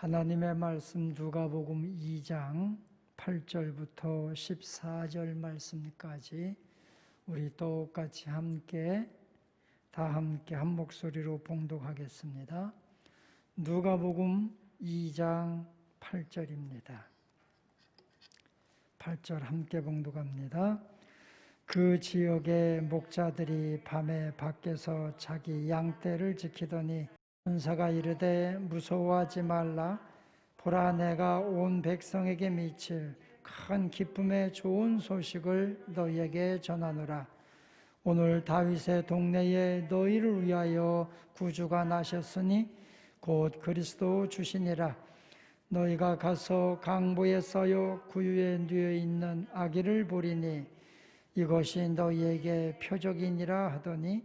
하나님의 말씀 누가복음 2장 8절부터 14절 말씀까지 우리 똑같이 함께 다 함께 한 목소리로 봉독하겠습니다. 누가복음 2장 8절입니다. 8절 함께 봉독합니다. 그 지역의 목자들이 밤에 밖에서 자기 양떼를 지키더니 천사가 이르되 무서워하지 말라. 보라 내가 온 백성에게 미칠 큰 기쁨의 좋은 소식을 너희에게 전하노라. 오늘 다윗의 동네에 너희를 위하여 구주가 나셨으니 곧 그리스도 주시니라. 너희가 가서 강보에 써여 구유에 누워 있는 아기를 보리니 이것이 너희에게 표적이니라 하더니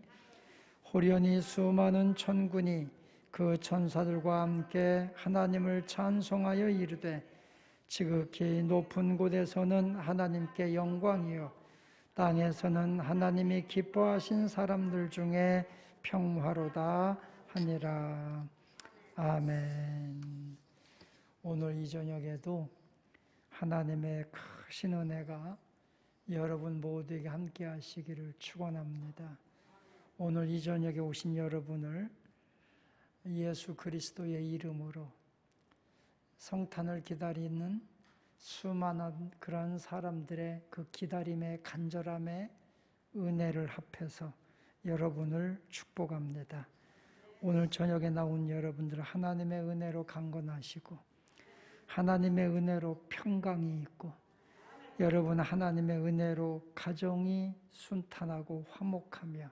호련히 수많은 천군이 그 천사들과 함께 하나님을 찬송하여 이르되 지극히 높은 곳에서는 하나님께 영광이요 땅에서는 하나님이 기뻐하신 사람들 중에 평화로다 하니라 아멘. 오늘 이 저녁에도 하나님의 크신 은혜가 여러분 모두에게 함께 하시기를 축원합니다. 오늘 이 저녁에 오신 여러분을 예수 그리스도의 이름으로 성탄을 기다리는 수많은 그런 사람들의 그 기다림의 간절함의 은혜를 합해서 여러분을 축복합니다. 오늘 저녁에 나온 여러분들 하나님의 은혜로 강건하시고 하나님의 은혜로 평강이 있고 여러분 하나님의 은혜로 가정이 순탄하고 화목하며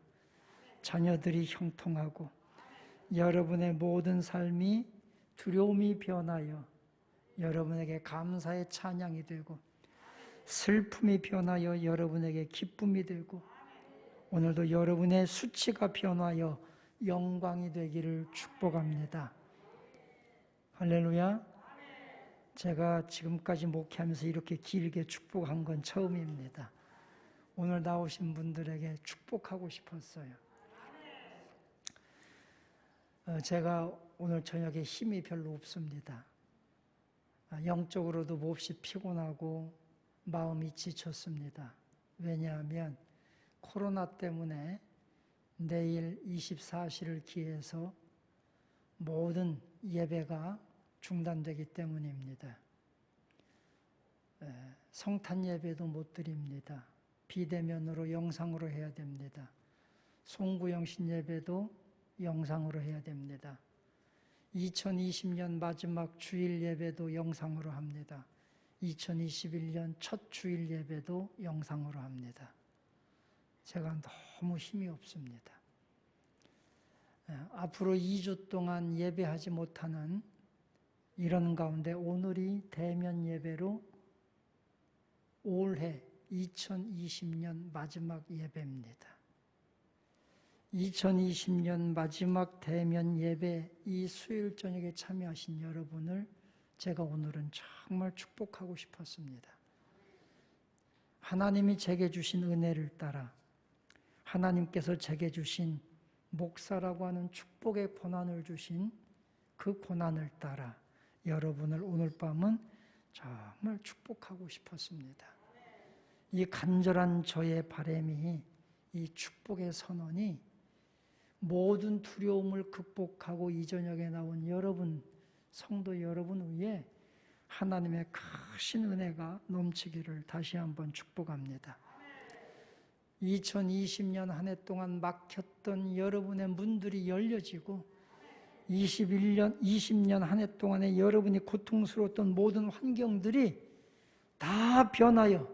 자녀들이 형통하고 여러분의 모든 삶이 두려움이 변하여 여러분에게 감사의 찬양이 되고 슬픔이 변하여 여러분에게 기쁨이 되고 오늘도 여러분의 수치가 변하여 영광이 되기를 축복합니다. 할렐루야. 제가 지금까지 목회하면서 이렇게 길게 축복한 건 처음입니다. 오늘 나오신 분들에게 축복하고 싶었어요. 어, 제가 오늘 저녁에 힘이 별로 없습니다. 아, 영적으로도 몹시 피곤하고 마음이 지쳤습니다. 왜냐하면 코로나 때문에 내일 24시를 기해서 모든 예배가 중단되기 때문입니다. 성탄 예배도 못 드립니다. 비대면으로 영상으로 해야 됩니다. 송구영신 예배도 영상으로 해야 됩니다. 2020년 마지막 주일 예배도 영상으로 합니다. 2021년 첫 주일 예배도 영상으로 합니다. 제가 너무 힘이 없습니다. 앞으로 2주 동안 예배하지 못하는 이런 가운데 오늘이 대면 예배로 올해 2020년 마지막 예배입니다. 2020년 마지막 대면 예배 이 수요일 저녁에 참여하신 여러분을 제가 오늘은 정말 축복하고 싶었습니다. 하나님이 제게 주신 은혜를 따라 하나님께서 제게 주신 목사라고 하는 축복의 고난을 주신 그 고난을 따라 여러분을 오늘 밤은 정말 축복하고 싶었습니다. 이 간절한 저의 바램이 이 축복의 선언이 모든 두려움을 극복하고 이 저녁에 나온 여러분, 성도 여러분 위에 하나님의 크신 은혜가 넘치기를 다시 한번 축복합니다. 2020년 한 해 동안 막혔던 여러분의 문들이 열려지고 21년, 20년 한 해 동안에 여러분이 고통스러웠던 모든 환경들이 다 변하여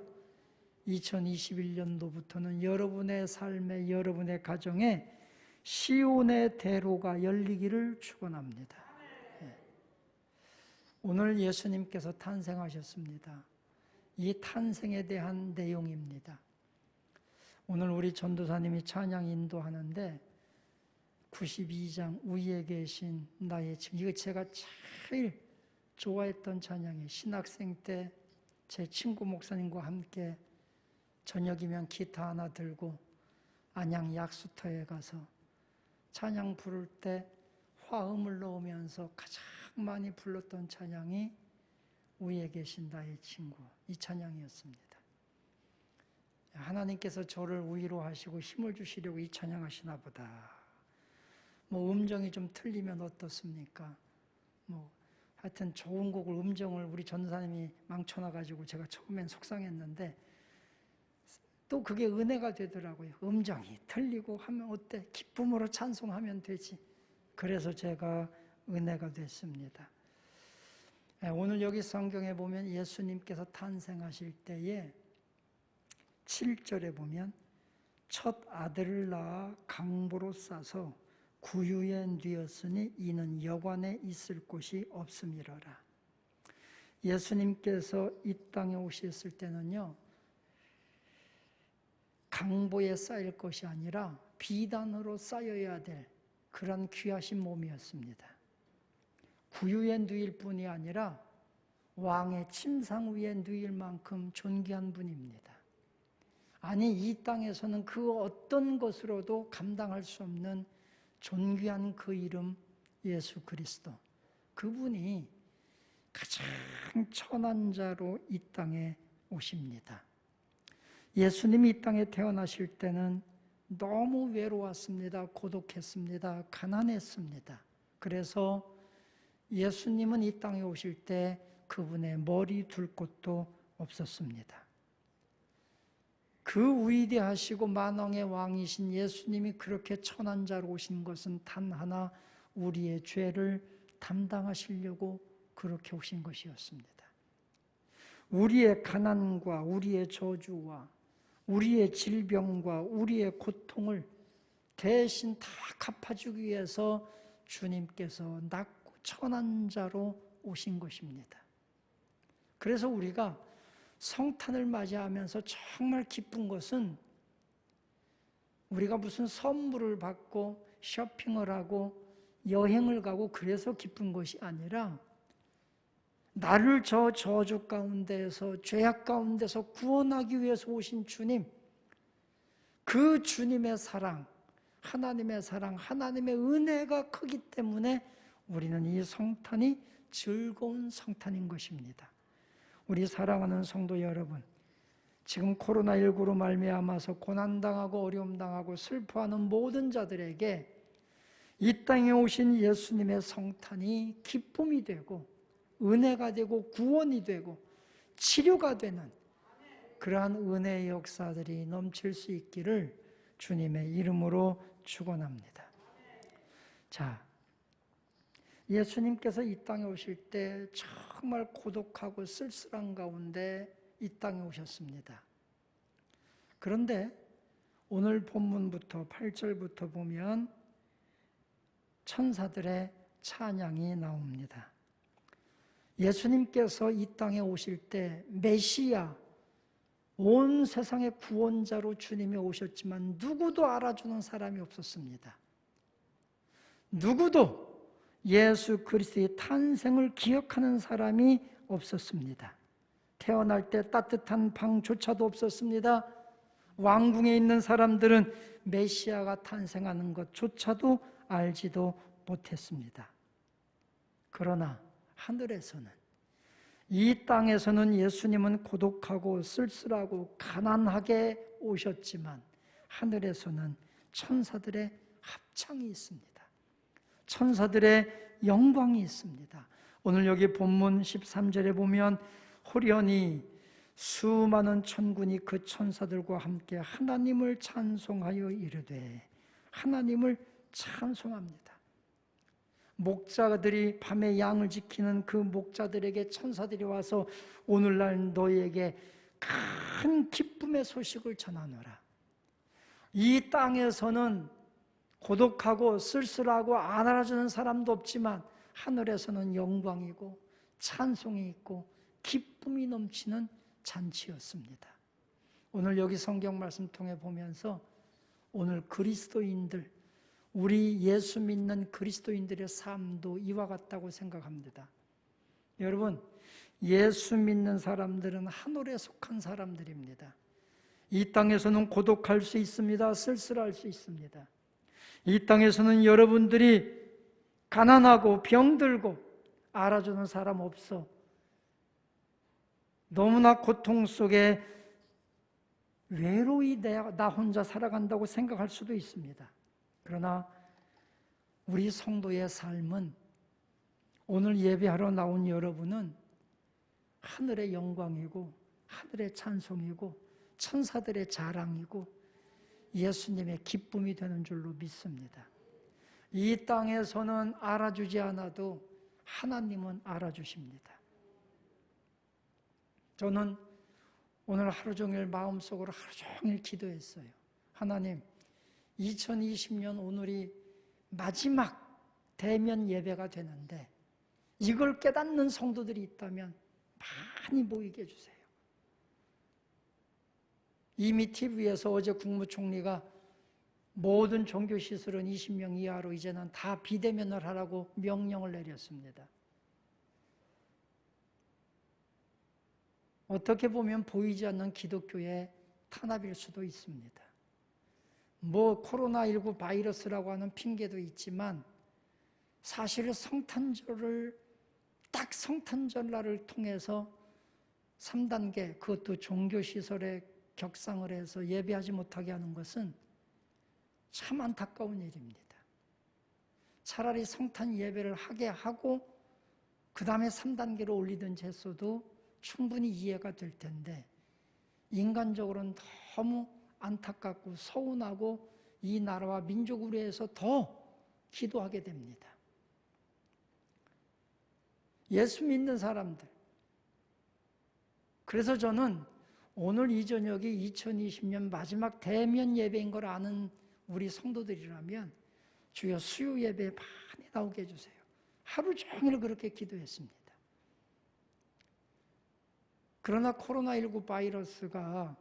2021년도부터는 여러분의 삶에, 여러분의 가정에 시온의 대로가 열리기를 축원합니다. 예. 오늘 예수님께서 탄생하셨습니다. 이 탄생에 대한 내용입니다. 오늘 우리 전도사님이 찬양 인도하는데 92장 위에 계신 나의 집 이거 제가 제일 좋아했던 찬양이 신학생 때 제 친구 목사님과 함께 저녁이면 기타 하나 들고 안양 약수터에 가서 찬양 부를 때 화음을 넣으면서 가장 많이 불렀던 찬양이 위에 계신 나의 친구 이 찬양이었습니다. 하나님께서 저를 위로 하시고 힘을 주시려고 이 찬양하시나 보다. 뭐 음정이 좀 틀리면 어떻습니까? 뭐 하여튼 좋은 곡을 음정을 우리 전사님이 망쳐놔가지고 제가 처음엔 속상했는데 또 그게 은혜가 되더라고요. 음정이 틀리고 하면 어때? 기쁨으로 찬송하면 되지. 그래서 제가 은혜가 됐습니다. 예, 오늘 여기 성경에 보면 예수님께서 탄생하실 때에 7절에 보면 첫 아들을 낳아 강보로 싸서 구유에 뉘었으니 이는 여관에 있을 곳이 없음이러라. 예수님께서 이 땅에 오셨을 때는요, 강보에 쌓일 것이 아니라 비단으로 쌓여야 될 그런 귀하신 몸이었습니다. 구유에 누일 뿐이 아니라 왕의 침상 위에 누일 만큼 존귀한 분입니다. 아니, 이 땅에서는 그 어떤 것으로도 감당할 수 없는 존귀한 그 이름 예수 그리스도. 그분이 가장 천한 자로 이 땅에 오십니다. 예수님이 이 땅에 태어나실 때는 너무 외로웠습니다. 고독했습니다. 가난했습니다. 그래서 예수님은 이 땅에 오실 때 그분의 머리 둘 곳도 없었습니다. 그 위대하시고 만왕의 왕이신 예수님이 그렇게 천한 자로 오신 것은 단 하나 우리의 죄를 담당하시려고 그렇게 오신 것이었습니다. 우리의 가난과 우리의 저주와 우리의 질병과 우리의 고통을 대신 다 갚아주기 위해서 주님께서 낮고 천한 자로 오신 것입니다. 그래서 우리가 성탄을 맞이하면서 정말 기쁜 것은 우리가 무슨 선물을 받고 쇼핑을 하고 여행을 가고 그래서 기쁜 것이 아니라 나를 저 저주 가운데에서 죄악 가운데서 구원하기 위해서 오신 주님, 그 주님의 사랑, 하나님의 사랑, 하나님의 은혜가 크기 때문에 우리는 이 성탄이 즐거운 성탄인 것입니다. 우리 사랑하는 성도 여러분, 지금 코로나19로 말미암아서 고난당하고 어려움당하고 슬퍼하는 모든 자들에게 이 땅에 오신 예수님의 성탄이 기쁨이 되고 은혜가 되고 구원이 되고 치료가 되는 그러한 은혜의 역사들이 넘칠 수 있기를 주님의 이름으로 축원합니다. 자, 예수님께서 이 땅에 오실 때 정말 고독하고 쓸쓸한 가운데 이 땅에 오셨습니다. 그런데 오늘 본문부터 8절부터 보면 천사들의 찬양이 나옵니다. 예수님께서 이 땅에 오실 때 메시아 온 세상의 구원자로 주님이 오셨지만 누구도 알아주는 사람이 없었습니다. 누구도 예수 그리스도의 탄생을 기억하는 사람이 없었습니다. 태어날 때 따뜻한 방조차도 없었습니다. 왕궁에 있는 사람들은 메시아가 탄생하는 것조차도 알지도 못했습니다. 그러나 하늘에서는 이 땅에서는 예수님은 고독하고 쓸쓸하고 가난하게 오셨지만 하늘에서는 천사들의 합창이 있습니다. 천사들의 영광이 있습니다. 오늘 여기 본문 13절에 보면 호련히 수많은 천군이 그 천사들과 함께 하나님을 찬송하여 이르되 하나님을 찬송합니다. 목자들이 밤에 양을 지키는 그 목자들에게 천사들이 와서 오늘날 너희에게 큰 기쁨의 소식을 전하노라. 이 땅에서는 고독하고 쓸쓸하고 안 알아주는 사람도 없지만 하늘에서는 영광이고 찬송이 있고 기쁨이 넘치는 잔치였습니다. 오늘 여기 성경 말씀 통해 보면서 오늘 그리스도인들 우리 예수 믿는 그리스도인들의 삶도 이와 같다고 생각합니다. 여러분, 예수 믿는 사람들은 하늘에 속한 사람들입니다. 이 땅에서는 고독할 수 있습니다. 쓸쓸할 수 있습니다. 이 땅에서는 여러분들이 가난하고 병들고 알아주는 사람 없어. 너무나 고통 속에 외로이 내- 나 혼자 살아간다고 생각할 수도 있습니다. 그러나 우리 성도의 삶은 오늘 예배하러 나온 여러분은 하늘의 영광이고 하늘의 찬송이고 천사들의 자랑이고 예수님의 기쁨이 되는 줄로 믿습니다. 이 땅에서는 알아주지 않아도 하나님은 알아주십니다. 저는 오늘 하루 종일 마음속으로 하루 종일 기도했어요. 하나님, 2020년 오늘이 마지막 대면 예배가 되는데 이걸 깨닫는 성도들이 있다면 많이 모이게 해주세요. 이미 TV에서 어제 국무총리가 모든 종교시설은 20명 이하로 이제는 다 비대면을 하라고 명령을 내렸습니다. 어떻게 보면 보이지 않는 기독교의 탄압일 수도 있습니다. 뭐 코로나19 바이러스라고 하는 핑계도 있지만 사실 성탄절을 딱 성탄절날을 통해서 3단계 그것도 종교시설에 격상을 해서 예배하지 못하게 하는 것은 참 안타까운 일입니다. 차라리 성탄 예배를 하게 하고 그 다음에 3단계로 올리든지 했어도 충분히 이해가 될 텐데 인간적으로는 너무 안타깝고 서운하고 이 나라와 민족을 위해서 더 기도하게 됩니다. 예수 믿는 사람들. 그래서 저는 오늘 이 저녁이 2020년 마지막 대면 예배인 걸 아는 우리 성도들이라면 주여 수요 예배에 많이 나오게 해주세요. 하루 종일 그렇게 기도했습니다. 그러나 코로나19 바이러스가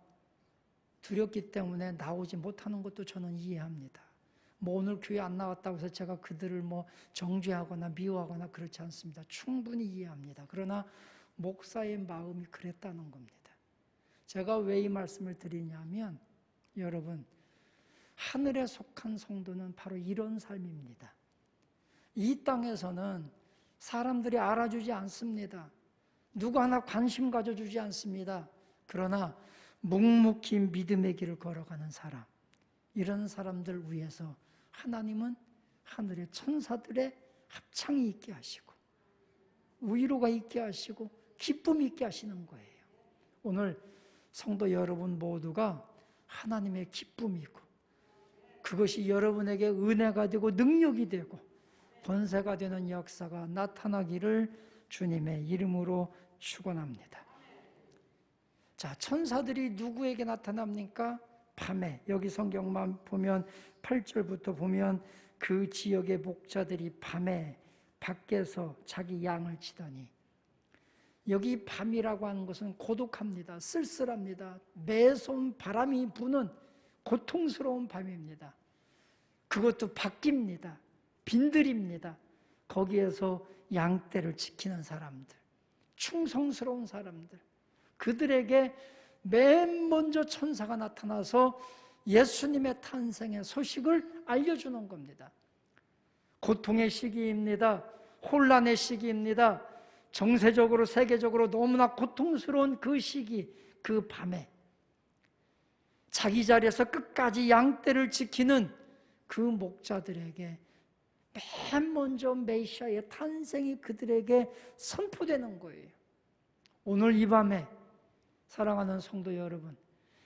두렵기 때문에 나오지 못하는 것도 저는 이해합니다. 뭐 오늘 교회 안 나왔다고 해서 제가 그들을 뭐 정죄하거나 미워하거나 그렇지 않습니다. 충분히 이해합니다. 그러나 목사의 마음이 그랬다는 겁니다. 제가 왜 이 말씀을 드리냐면 여러분 하늘에 속한 성도는 바로 이런 삶입니다. 이 땅에서는 사람들이 알아주지 않습니다. 누구 하나 관심 가져주지 않습니다. 그러나 묵묵히 믿음의 길을 걸어가는 사람, 이런 사람들 위해서 하나님은 하늘의 천사들의 합창이 있게 하시고, 위로가 있게 하시고, 기쁨이 있게 하시는 거예요. 오늘 성도 여러분 모두가 하나님의 기쁨이고, 그것이 여러분에게 은혜가 되고 능력이 되고 권세가 되는 역사가 나타나기를 주님의 이름으로 축원합니다. 자, 천사들이 누구에게 나타납니까? 밤에 여기 성경만 보면 8절부터 보면 그 지역의 목자들이 밤에 밖에서 자기 양을 치더니 여기 밤이라고 하는 것은 고독합니다. 쓸쓸합니다. 매서운 바람이 부는 고통스러운 밤입니다. 그것도 바뀝니다. 빈들입니다. 거기에서 양떼를 지키는 사람들, 충성스러운 사람들, 그들에게 맨 먼저 천사가 나타나서 예수님의 탄생의 소식을 알려주는 겁니다. 고통의 시기입니다. 혼란의 시기입니다. 정세적으로, 세계적으로 너무나 고통스러운 그 시기, 그 밤에 자기 자리에서 끝까지 양떼를 지키는 그 목자들에게 맨 먼저 메시아의 탄생이 그들에게 선포되는 거예요. 오늘 이 밤에 사랑하는 성도 여러분,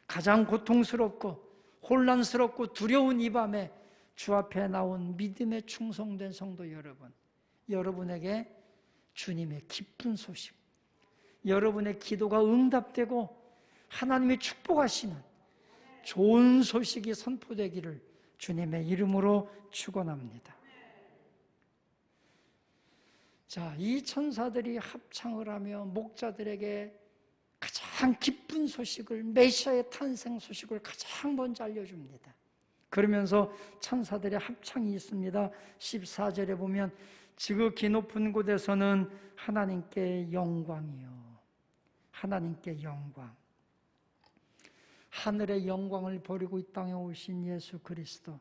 가장 고통스럽고 혼란스럽고 두려운 이 밤에 주 앞에 나온 믿음에 충성된 성도 여러분, 여러분에게 주님의 기쁜 소식, 여러분의 기도가 응답되고 하나님이 축복하시는 좋은 소식이 선포되기를 주님의 이름으로 축원합니다. 자, 이 천사들이 합창을 하며 목자들에게 가장 기쁜 소식을 메시아의 탄생 소식을 가장 먼저 알려줍니다. 그러면서 천사들의 합창이 있습니다. 14절에 보면 지극히 높은 곳에서는 하나님께 영광이요. 하나님께 영광. 하늘의 영광을 버리고 이 땅에 오신 예수 그리스도.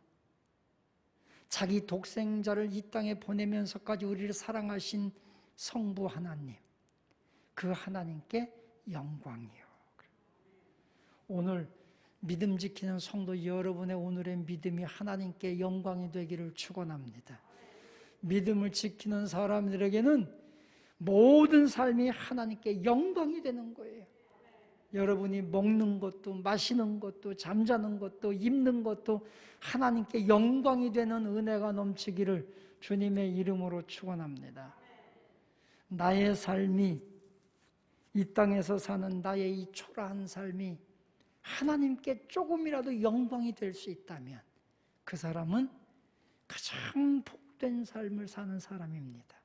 자기 독생자를 이 땅에 보내면서까지 우리를 사랑하신 성부 하나님, 그 하나님께 영광이요. 오늘 믿음 지키는 성도 여러분의 오늘의 믿음이 하나님께 영광이 되기를 축원합니다. 믿음을 지키는 사람들에게는 모든 삶이 하나님께 영광이 되는 거예요. 여러분이 먹는 것도 마시는 것도 잠자는 것도 입는 것도 하나님께 영광이 되는 은혜가 넘치기를 주님의 이름으로 축원합니다. 나의 삶이 이 땅에서 사는 나의 이 초라한 삶이 하나님께 조금이라도 영광이 될 수 있다면 그 사람은 가장 복된 삶을 사는 사람입니다.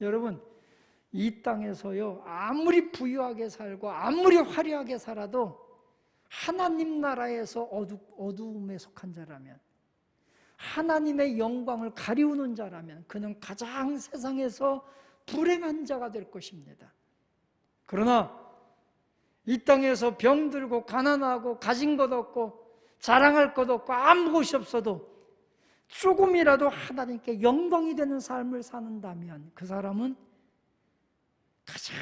여러분, 이 땅에서요, 아무리 부유하게 살고 아무리 화려하게 살아도 하나님 나라에서 어두, 어두움에 속한 자라면 하나님의 영광을 가리우는 자라면 그는 가장 세상에서 불행한 자가 될 것입니다. 그러나 이 땅에서 병들고 가난하고 가진 것 없고 자랑할 것 없고 아무것이 없어도 조금이라도 하나님께 영광이 되는 삶을 사는다면 그 사람은 가장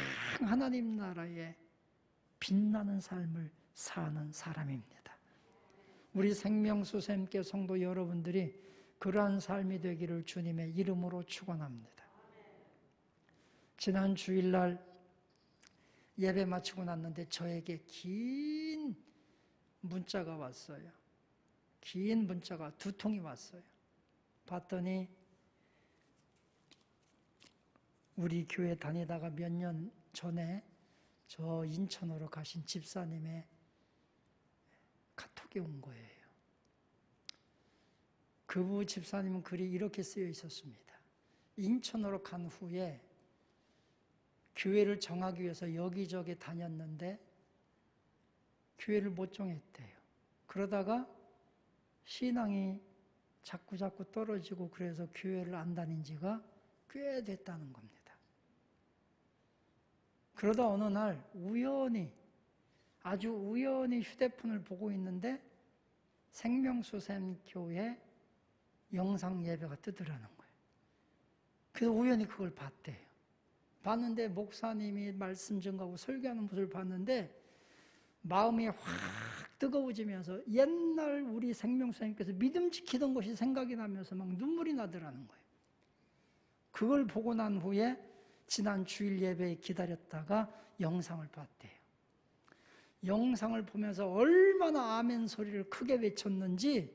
하나님 나라에 빛나는 삶을 사는 사람입니다. 우리 생명수샘께 성도 여러분들이 그러한 삶이 되기를 주님의 이름으로 축원합니다. 지난 주일날 예배 마치고 났는데 저에게 긴 문자가 왔어요. 긴 문자가 두 통이 왔어요. 봤더니 우리 교회 다니다가 몇 년 전에 저 인천으로 가신 집사님의 카톡이 온 거예요. 그부 집사님 글이 이렇게 쓰여 있었습니다. 인천으로 간 후에 교회를 정하기 위해서 여기저기 다녔는데 교회를 못 정했대요. 그러다가 신앙이 자꾸 자꾸 떨어지고 그래서 교회를 안 다닌 지가 꽤 됐다는 겁니다. 그러다 어느 날 우연히 아주 우연히 휴대폰을 보고 있는데 생명수샘 교회 영상 예배가 뜨더라는 거예요. 그래서 우연히 그걸 봤대요. 봤는데 목사님이 말씀 전가하고 설교하는 모습을 봤는데 마음이 확 뜨거워지면서 옛날 우리 생명수님께서 믿음 지키던 것이 생각이 나면서 막 눈물이 나더라는 거예요. 그걸 보고 난 후에 지난 주일 예배에 기다렸다가 영상을 봤대요. 영상을 보면서 얼마나 아멘 소리를 크게 외쳤는지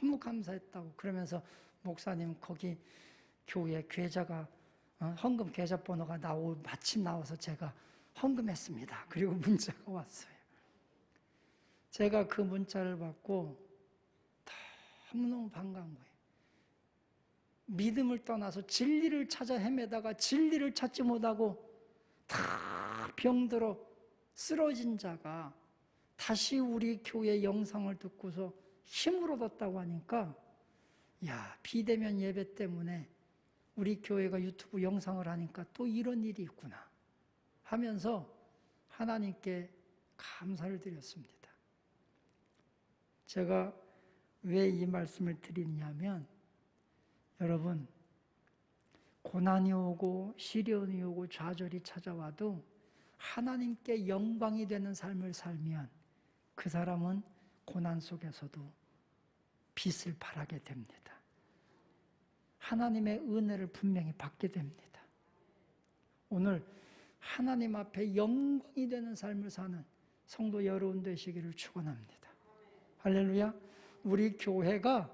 너무 감사했다고 그러면서 목사님 거기 교회 어, 헌금 계좌번호가 나오 마침 나와서 제가 헌금했습니다. 그리고 문자가 왔어요. 제가 그 문자를 받고 너무너무 반가운 거예요. 믿음을 떠나서 진리를 찾아 헤매다가 진리를 찾지 못하고 다 병들어 쓰러진 자가 다시 우리 교회 영상을 듣고서 힘을 얻었다고 하니까 야 비대면 예배 때문에 우리 교회가 유튜브 영상을 하니까 또 이런 일이 있구나 하면서 하나님께 감사를 드렸습니다. 제가 왜 이 말씀을 드리냐면 여러분, 고난이 오고 시련이 오고 좌절이 찾아와도 하나님께 영광이 되는 삶을 살면 그 사람은 고난 속에서도 빛을 발하게 됩니다. 하나님의 은혜를 분명히 받게 됩니다. 오늘 하나님 앞에 영광이 되는 삶을 사는 성도 여러분 되시기를 축원합니다. 할렐루야. 우리 교회가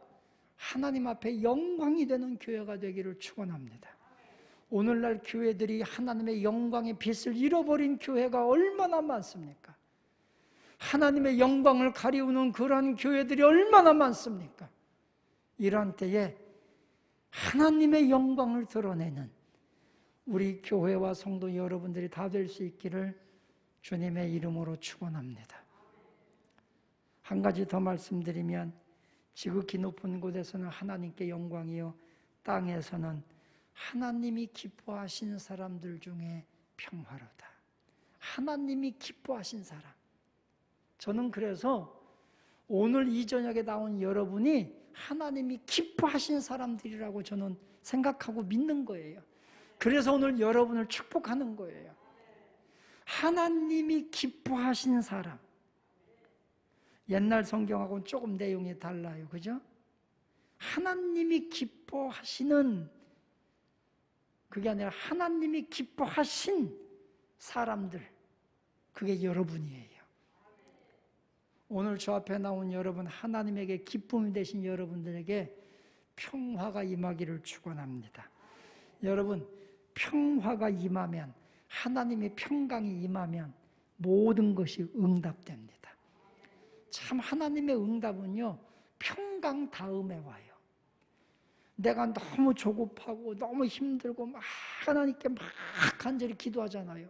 하나님 앞에 영광이 되는 교회가 되기를 축원합니다. 오늘날 교회들이 하나님의 영광의 빛을 잃어버린 교회가 얼마나 많습니까? 하나님의 영광을 가리우는 그러한 교회들이 얼마나 많습니까? 이러한 때에 하나님의 영광을 드러내는 우리 교회와 성도 여러분들이 다 될 수 있기를 주님의 이름으로 축원합니다. 한 가지 더 말씀드리면 지극히 높은 곳에서는 하나님께 영광이요 땅에서는 하나님이 기뻐하신 사람들 중에 평화로다. 하나님이 기뻐하신 사람. 저는 그래서 오늘 이 저녁에 나온 여러분이 하나님이 기뻐하신 사람들이라고 저는 생각하고 믿는 거예요. 그래서 오늘 여러분을 축복하는 거예요. 하나님이 기뻐하신 사람. 옛날 성경하고는 조금 내용이 달라요. 그죠? 하나님이 기뻐하시는 그게 아니라 하나님이 기뻐하신 사람들. 그게 여러분이에요. 오늘 저 앞에 나온 여러분, 하나님에게 기쁨이 되신 여러분들에게 평화가 임하기를 축원합니다. 여러분, 평화가 임하면 하나님의 평강이 임하면 모든 것이 응답됩니다. 참 하나님의 응답은요, 평강 다음에 와요. 내가 너무 조급하고 너무 힘들고 막 하나님께 막 간절히 기도하잖아요.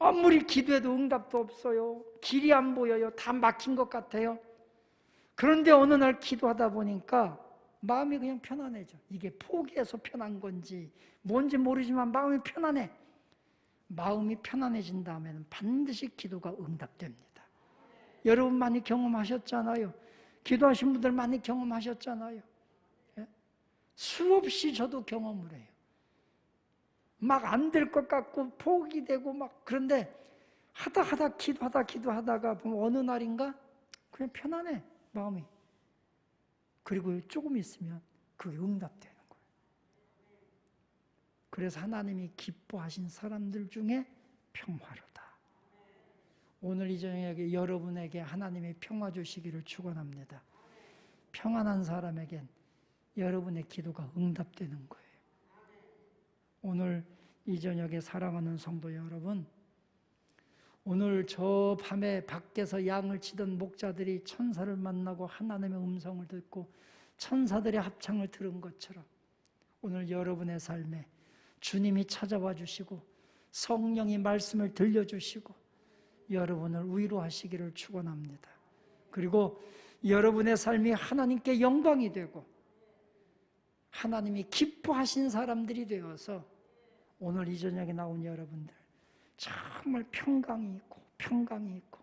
아무리 기도해도 응답도 없어요. 길이 안 보여요. 다 막힌 것 같아요. 그런데 어느 날 기도하다 보니까 마음이 그냥 편안해져. 이게 포기해서 편한 건지 뭔지 모르지만 마음이 편안해. 마음이 편안해진 다음에는 반드시 기도가 응답됩니다. 여러분 많이 경험하셨잖아요. 기도하신 분들 많이 경험하셨잖아요. 예? 수없이 저도 경험을 해요. 막 안 될 것 같고 포기 되고 막 그런데 하다 하다 기도하다 기도하다가 보면 어느 날인가 그냥 편안해 마음이. 그리고 조금 있으면 그게 응답되는 거예요. 그래서 하나님이 기뻐하신 사람들 중에 평화로다. 오늘 이 저녁에 여러분에게 하나님의 평화 주시기를 축원합니다. 평안한 사람에겐 여러분의 기도가 응답되는 거예요. 오늘 이 저녁에 사랑하는 성도 여러분, 오늘 저 밤에 밖에서 양을 치던 목자들이 천사를 만나고 하나님의 음성을 듣고 천사들의 합창을 들은 것처럼 오늘 여러분의 삶에 주님이 찾아와 주시고 성령이 말씀을 들려주시고 여러분을 위로하시기를 축원합니다. 그리고 여러분의 삶이 하나님께 영광이 되고 하나님이 기뻐하신 사람들이 되어서 오늘 이 저녁에 나온 여러분들 정말 평강이 있고 평강이 있고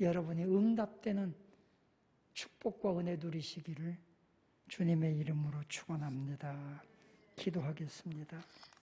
여러분이 응답되는 축복과 은혜 누리시기를 주님의 이름으로 축원합니다. 기도하겠습니다.